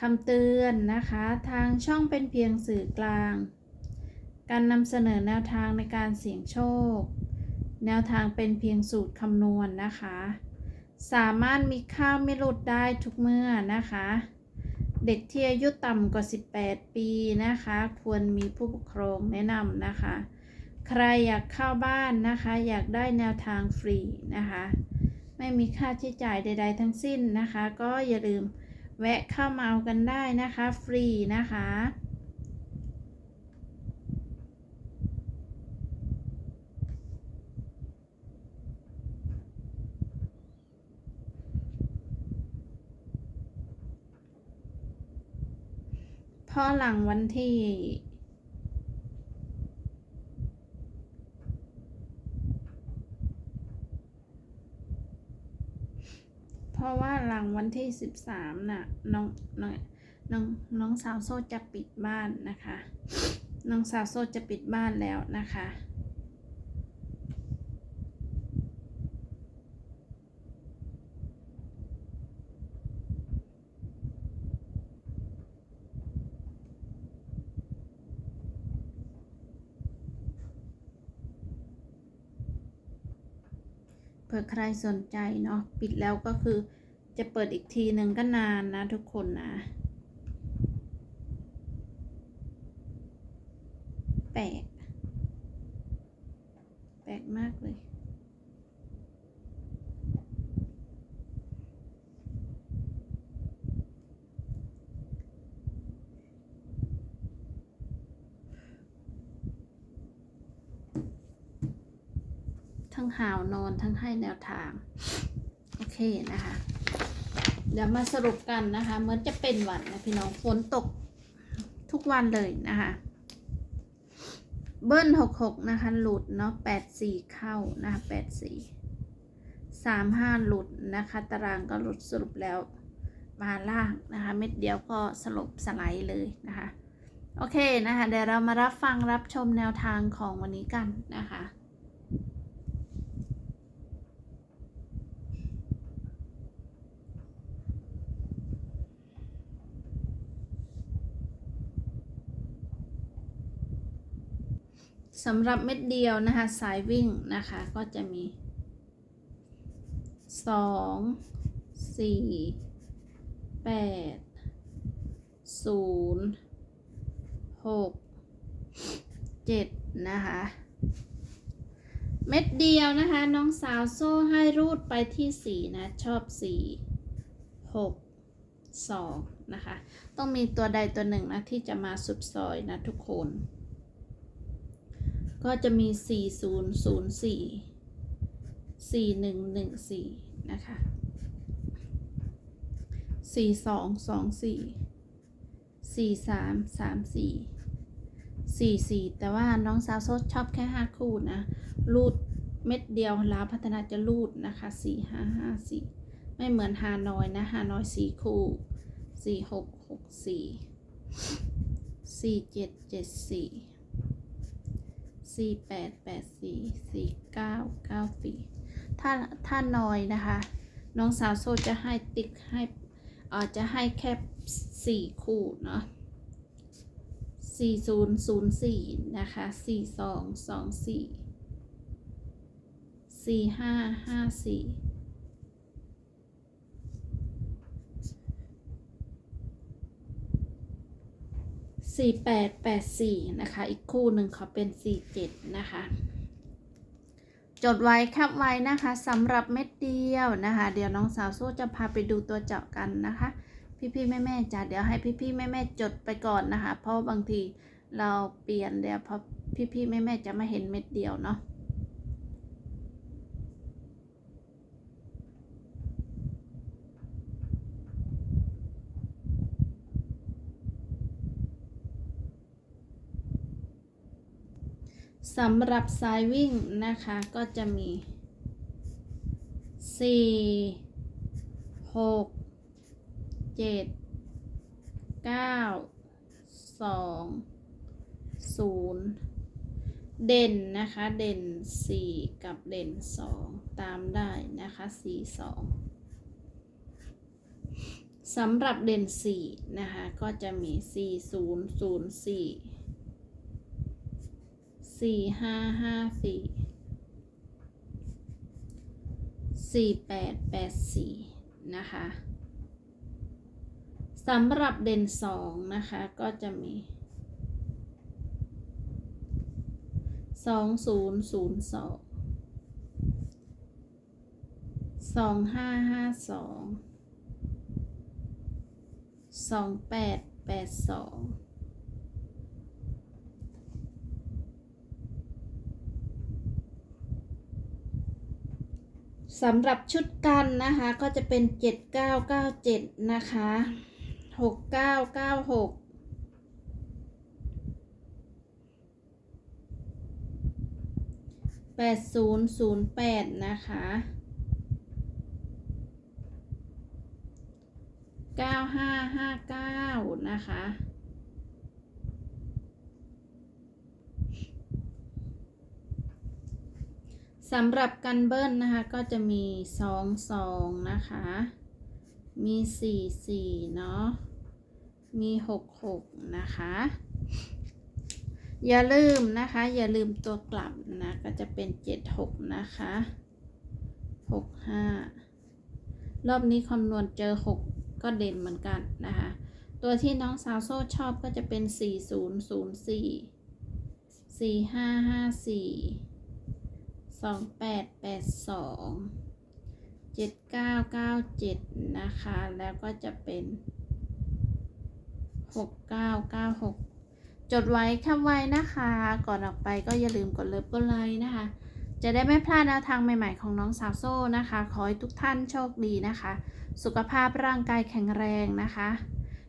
คำเตือนนะคะ ทางช่องเป็นเพียงสื่อกลาง การนำเสนอแนวทางในการเสี่ยงโชค แนวทางเป็นเพียงสูตรคำนวณนะคะ สามารถมีข้าวไม่หลุดได้ทุกเมื่อนะคะ เด็กที่อายุต่ำกว่า 18 ปีนะคะ ควรมีผู้ปกครองแนะนำนะคะ ใครอยากเข้าบ้านนะคะ อยากได้แนวทางฟรีนะคะ ไม่มีค่าใช้จ่ายใด ๆ ทั้งสิ้นนะคะ ก็อย่าลืม แวะเข้ามาเอากันได้นะคะ ฟรีนะคะพอหลังวันที่ เพราะว่า หลังวันที่สิบสามน่ะน้องน้องน้องน้องสาวโซจะปิดบ้านนะคะ น้องสาวโซจะปิดบ้านแล้วนะคะเผื่อใครสนใจเนาะปิดแล้วก็คือ จะเปิดอีกทีหนึ่งก็นานนะทุกคนนะแปลกแปลกมากเลย ทั้งหาวนอนทั้งให้แนวทาง โอเคนะคะ เดี๋ยวมาสรุปกันนะคะเหมือนจะเป็นวันนะพี่น้องฝนตกทุกวันเลยนะคะเบิ้ลหกหกนะคะ หลุดเนาะแปดสี่เข้านะคะแปดสี่สามห้าหลุดนะคะ ตารางก็หลุดสรุปแล้วมาล่างนะคะ เม็ดเดียวก็สลบสไลด์เลยนะคะ โอเคนะคะ เดี๋ยวเรามารับฟังรับชมแนวทางของวันนี้กันนะคะ สำหรับเม็ดเดียวนะคะสายวิ่งนะคะก็จะมีสองสี่แปดศูนย์หกเจ็ดนะคะ เม็ดเดียวนะคะ น้องสาวโซ่ให้รูดไปที่สีนะ ชอบสี่หกสองนะคะ ต้องมีตัวใดตัวหนึ่งนะ ที่จะมาสุดซอยนะทุกคน ก็จะมี 4004 4114 นะคะ 4224 4334 44 แต่ว่าน้องสาวโซชอบแค่ 5 คู่นะ รูดเม็ดเดียวลาวพัฒนาจะรูดนะคะ 4554 ไม่เหมือนฮานอยนะฮานอย4คู่ 4664 4774 สี่แปดแปดสี่สี่เก้าเก้าสี่ถ้าถ้าน้อยนะคะ น้องสาวโซจะให้ติ๊กให้อ่อจะให้แค่สี่คู่เนาะสี่ศูนย์ศูนย์สี่นะคะสี่สองสองสี่สี่ห้าห้าสี่ สี่แปดแปดสี่นะคะ อีกคู่หนึ่งเขาเป็นสี่เจ็ดนะคะ จดไว้ครับไว้นะคะสำหรับเม็ดเดียวนะคะ เดี๋ยวน้องสาวโซ่จะพาไปดูตัวเจาะกันนะคะ พี่ๆแม่ๆจ้ะเดี๋ยวให้พี่ๆแม่ๆจดไปก่อนนะคะ เพราะบางทีเราเปลี่ยนเดี๋ยวพอพี่ๆแม่ๆจะไม่เห็นเม็ดเดียวเนาะ สำหรับสายวิ่งนะคะก็จะมีสี่หกเจ็ดเก้าสองศูนย์เด่นนะคะ เด่นสี่กับเด่นสองตามได้นะคะสี่สองสำหรับเด่นสี่นะคะ ก็จะมีสี่ศูนย์ศูนย์ สี่สี่ห้าห้าสี่สี่แปดแปดสี่นะคะสำหรับเด่นสองนะคะก็จะมีสองศูนย์ศูนย์สองสองห้าห้าสองสองแปดแปดสอง สำหรับชุดกันนะคะก็จะเป็น 7997 นะคะ 6996 8008 นะคะ 9559 นะคะ สำหรับกันเบิ้ลนะคะ ก็จะมีสองสองนะคะ มีสี่สี่เนาะ มีหกหกนะคะ อย่าลืมนะคะ อย่าลืมตัวกลับนะ ก็จะเป็นเจ็ดหกนะคะหกห้ารอบนี้คำนวณเจอหกก็เด่นเหมือนกันนะคะ ตัวที่น้องสาวโซ่ชอบก็จะเป็นสี่ศูนย์ศูนย์สี่สี่ห้าห้าสี่ องแปดแปดสองเจ็ดเก้าเก้าเจ็ดนะคะ แล้วก็จะเป็นหกเก้าเก้าหกจดไว้คำไว้นะคะ ก่อนออกไปก็อย่าลืมกดเลิฟกดไลค์นะคะ จะได้ไม่พลาดแนวทางใหม่ๆของน้องสาวโซ่นะคะ ขอให้ทุกท่านโชคดีนะคะ สุขภาพร่างกายแข็งแรงนะคะ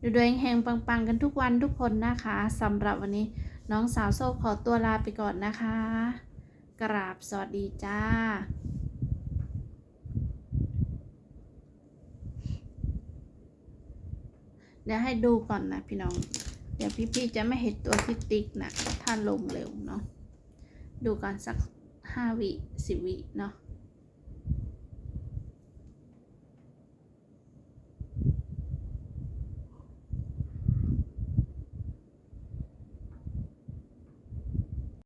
ดูดวงเฮงปังๆ กันทุกวันทุกคนนะคะสำหรับวันนี้น้องสาวโซ่ขอตัวลาไปก่อนนะคะ กราบสวัสดีจ้าเดี๋ยวให้ดูก่อนนะพี่น้อง เดี๋ยวพี่ๆจะไม่เห็นตัวที่ติ๊กนะ ถ้าลงเร็วเนาะ ดูก่อนสักห้าวิสิวิเนาะ